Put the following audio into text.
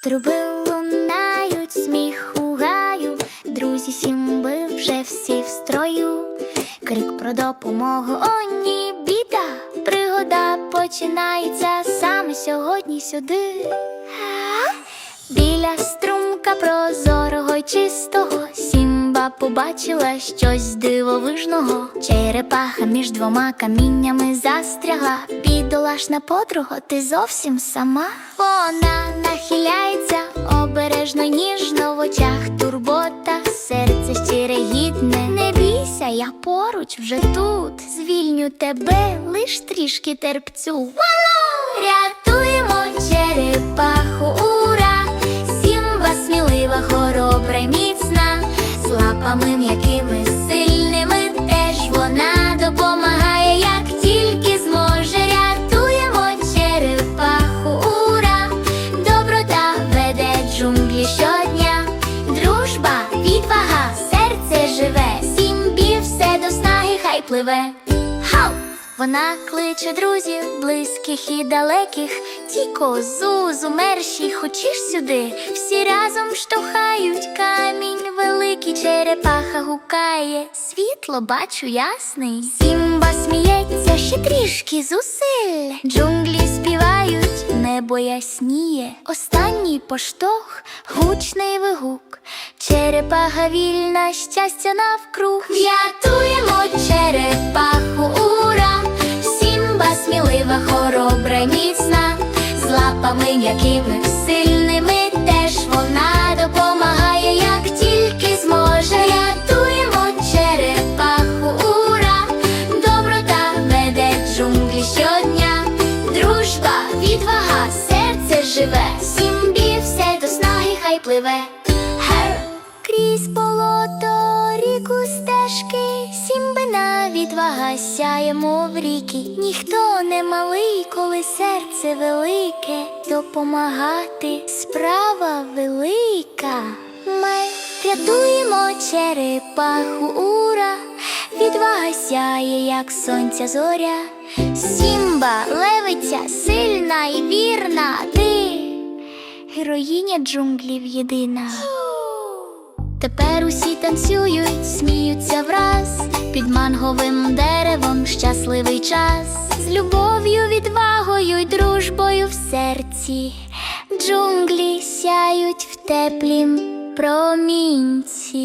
Труби лунають, сміх у гаю, друзі сімби вже всі в строю. Крик про допомогу, о ні, біда, пригода починається саме сьогодні сюди. Біля струмка прозорого чистого Побачила щось дивовижного. Черепаха між двома каміннями застрягла. Бідолашна подруга, ти зовсім сама. Вона нахиляється обережно, ніжно в очах турбота, серце щире гідне. Не бійся, я поруч вже тут. Звільню тебе лиш трішки терпцю. Лапами м'якими, сильними теж вона допомагає, як тільки зможе. Рятуємо черепаху, ура! Доброта веде джунглі щодня. Дружба, відвага, серце живе, сімбі все до снаги хай пливе. Вона кличе друзів, близьких і далеких, Тіко, Зузу, мерші, хочеш сюди? Всі разом штовхають камінь великий, черепаха гукає, світло бачу ясний. Сімба сміється ще трішки зусиль. Джунглі співають, небо ясніє. Останній поштовх, гучний вигук. Черепаха вільна, щастя навкруг. Врятуємо лапами м'якими, сильними теж вона допомагає, як тільки зможе. Рятуємо черепаху, ура! Доброта веде джунглі щодня. Дружба, відвага, серце живе, сімбі все до снаги хай пливе. Гер! Крізь болото, відвага сяє, ріки. Ніхто не малий, коли серце велике, допомагати справа велика. Ми рятуємо черепаху, ура, відвага сяє, як сонця зоря. Сімба, левиця, сильна і вірна, ти героїня джунглів єдина. Тепер усі танцюють, сміються враз під манговим деревом щасливий час, з любов'ю, відвагою й дружбою в серці. Джунглі сяють в теплім промінці.